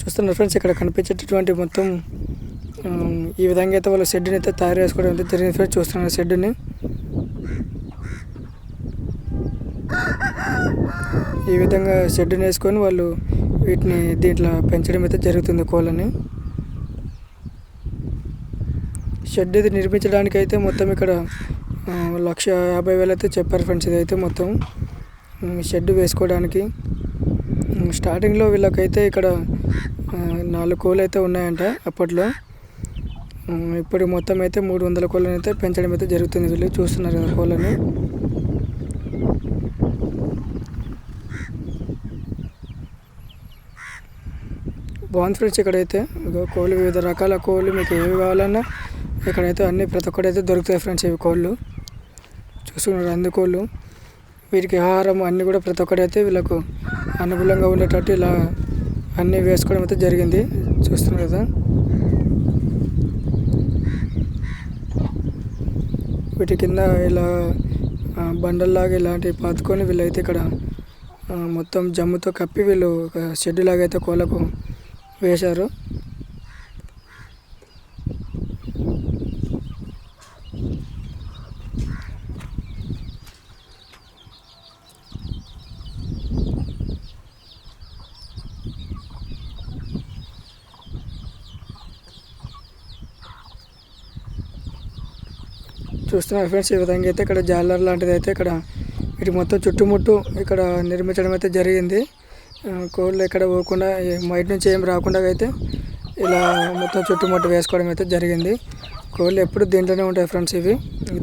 చూస్తున్నారు ఫ్రెండ్స్ ఇక్కడ కనిపించేటటువంటి మొత్తం ఈ విధంగా అయితే వాళ్ళు షెడ్ని అయితే తయారు చేసుకోవడం అయితే జరిగింది ఫ్రెండ్స్ చూస్తున్నారు షెడ్ని ఈ విధంగా షెడ్ని వేసుకొని వాళ్ళు వీటిని దీంట్లో పెంచడం అయితే జరుగుతుంది కోళ్ళని. షెడ్ ఇది నిర్మించడానికి అయితే మొత్తం ఇక్కడ లక్ష యాభై వేలు అయితే చెప్పారు ఫ్రెండ్స్ ఇదైతే మొత్తం షెడ్ వేసుకోవడానికి. స్టార్టింగ్లో వీళ్ళకైతే ఇక్కడ నాలుగు కోళ్ళు అయితే ఉన్నాయంట అప్పట్లో. ఇప్పుడు మొత్తం అయితే మూడు వందల కోళ్ళని అయితే పెంచడం అయితే జరుగుతుంది వీళ్ళు. చూస్తున్నారు కదా కోళ్ళని. బాగుంది ఫ్రెండ్స్ ఇక్కడైతే. కోళ్ళు వివిధ రకాల కోళ్ళు మీకు ఏవి కావాలన్నా ఇక్కడైతే అన్ని ప్రతి ఒక్కటైతే దొరుకుతాయి ఫ్రెండ్స్ ఇవి కోళ్ళు. చూస్తున్నారు అందు కోళ్ళు. వీరికి ఆహారం అన్నీ కూడా ప్రతి ఒక్కటైతే వీళ్ళకు అనుకూలంగా ఉండేటట్టు ఇలా అన్నీ వేసుకోవడం అయితే జరిగింది. చూస్తున్నారు కదా. వీటి కింద ఇలా బండల్లాగా ఇలాంటివి పాతుకొని వీళ్ళైతే ఇక్కడ మొత్తం జమ్ముతో కప్పి వీళ్ళు ఒక షెడ్ లాగా అయితే కోళ్ళకు వేశారు. చూస్తున్నారు ఫ్రెండ్స్ ఈ విధంగా అయితే ఇక్కడ జాలర్ లాంటిది అయితే ఇక్కడ వీటి మొత్తం చుట్టుముట్టు ఇక్కడ నిర్మించడం అయితే జరిగింది. కోళ్ళు ఎక్కడ పోకుండా బయట నుంచి ఏం రాకుండా అయితే ఇలా మొత్తం చుట్టుముట్టు వేసుకోవడం అయితే జరిగింది. కోళ్ళు ఎప్పుడు దీంట్లోనే ఉంటాయి ఫ్రెండ్స్ ఇవి.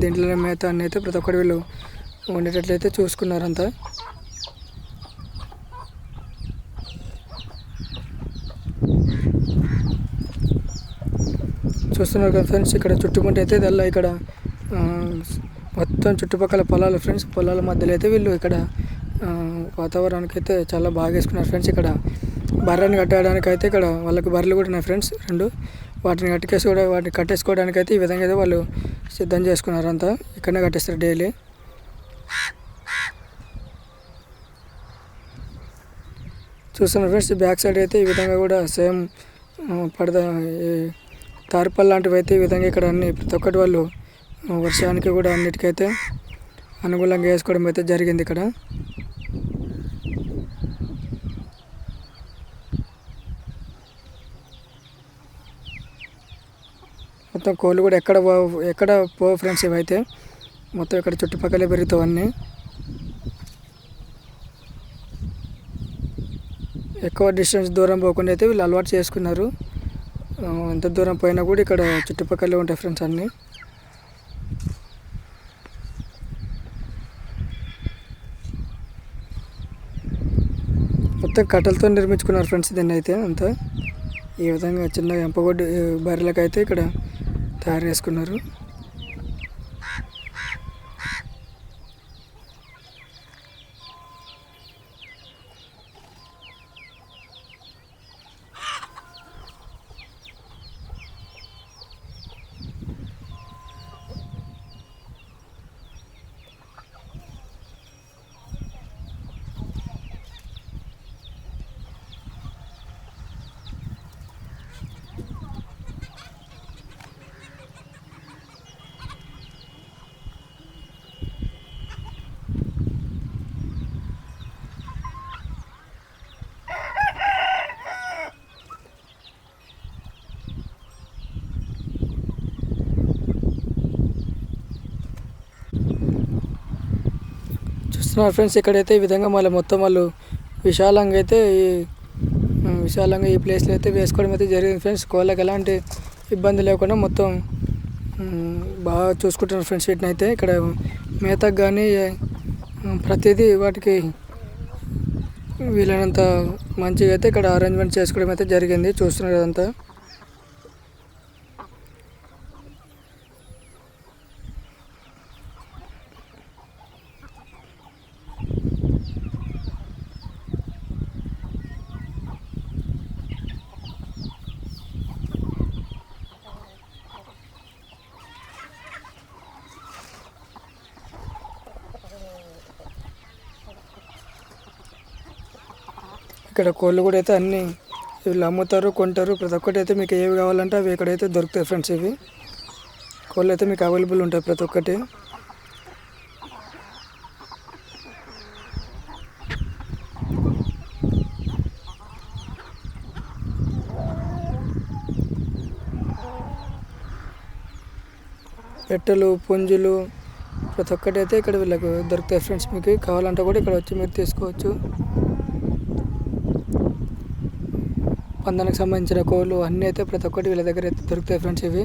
దీంట్లోనే మేత అన్ని అయితే ప్రతి ఒక్కరు వీళ్ళు ఉండేటట్లయితే చూసుకున్నారంతా. చూస్తున్నారు కదా ఫ్రెండ్స్ ఇక్కడ చుట్టుముట్టు అయితే తెల్ల ఇక్కడ మొత్తం చుట్టుపక్కల పొలాలు ఫ్రెండ్స్ పొలాల మధ్యలో అయితే వీళ్ళు ఇక్కడ వాతావరణానికి అయితే చాలా బాగా వేసుకున్నారు ఫ్రెండ్స్ ఇక్కడ బర్రెని కట్టడానికి అయితే ఇక్కడ వాళ్ళకి బర్రెలు కూడా ఉన్నాయి ఫ్రెండ్స్ రెండు. వాటిని కట్టుకేసి కూడా వాటిని కట్టేసుకోవడానికి అయితే ఈ విధంగా అయితే వాళ్ళు సిద్ధం చేసుకున్నారు అంతా. ఇక్కడనే కట్టేస్తారు డైలీ చూస్తున్నారు ఫ్రెండ్స్ బ్యాక్ సైడ్ అయితే ఈ విధంగా కూడా సేమ్ పడద ఈ తార్పల్ లాంటివి అయితే ఈ విధంగా ఇక్కడ అన్ని ప్రతి ఒక్కటి వాళ్ళు వర్షానికి కూడా అన్నిటికైతే అనుకూలంగా వేసుకోవడం అయితే జరిగింది ఇక్కడ. మొత్తం కోళ్ళు కూడా ఎక్కడ పో- ఎక్కడ పో ఫ్రెండ్స్ ఇవైతే మొత్తం ఇక్కడ చుట్టుపక్కలే పెరుగుతావన్నీ ఎక్కువ డిస్టెన్స్ దూరం పోకుండా అయితే వీళ్ళు అలవాటు చేసుకున్నారు. ఎంత దూరం పోయినా కూడా ఇక్కడ చుట్టుపక్కలే ఉంటాయి ఫ్రెండ్స్ అన్నీ. మొత్తం కట్టెలతో నిర్మించుకున్నారు ఫ్రెండ్స్ దీన్ని అయితే అంతా. ఈ విధంగా చిన్న ఎంపగొడ్డి బర్రెలకు అయితే ఇక్కడ తయారు చేసుకున్నారు. చూస్తున్నారు ఫ్రెండ్స్ ఇక్కడైతే ఈ విధంగా మళ్ళీ మొత్తం వాళ్ళు విశాలంగా అయితే ఈ విశాలంగా ఈ ప్లేస్లో అయితే వేసుకోవడం అయితే జరిగింది ఫ్రెండ్స్ కోళ్ళకి ఎలాంటి ఇబ్బంది లేకుండా మొత్తం బాగా చూసుకుంటున్నారు ఫ్రెండ్స్ వీటిని అయితే ఇక్కడ మేతకు కానీ ప్రతిదీ వాటికి వీలైనంత మంచిగా అయితే ఇక్కడ అరేంజ్మెంట్ చేసుకోవడం అయితే జరిగింది. చూస్తున్నారు అదంతా. ఇక్కడ కోళ్ళు కూడా అయితే అన్ని వీళ్ళు అమ్ముతారు కొంటారు. ప్రతి ఒక్కటి అయితే మీకు ఏవి కావాలంటే అవి ఇక్కడైతే దొరుకుతాయి ఫ్రెండ్స్ ఇవి. కోళ్ళు అయితే మీకు అవైలబుల్ ఉంటాయి ప్రతి ఒక్కటి. పెట్టెలు పుంజులు ప్రతి ఒక్కటి అయితే ఇక్కడ వీళ్ళకు దొరుకుతాయి ఫ్రెండ్స్ మీకు. కావాలంటే కూడా ఇక్కడ వచ్చి మీరు తీసుకోవచ్చు. పందానికి సంబంధించిన కోళ్ళు అన్నీ అయితే ప్రతి ఒక్కటి వీళ్ళ దగ్గర అయితే దొరుకుతాయి ఫ్రెండ్స్ ఇవి.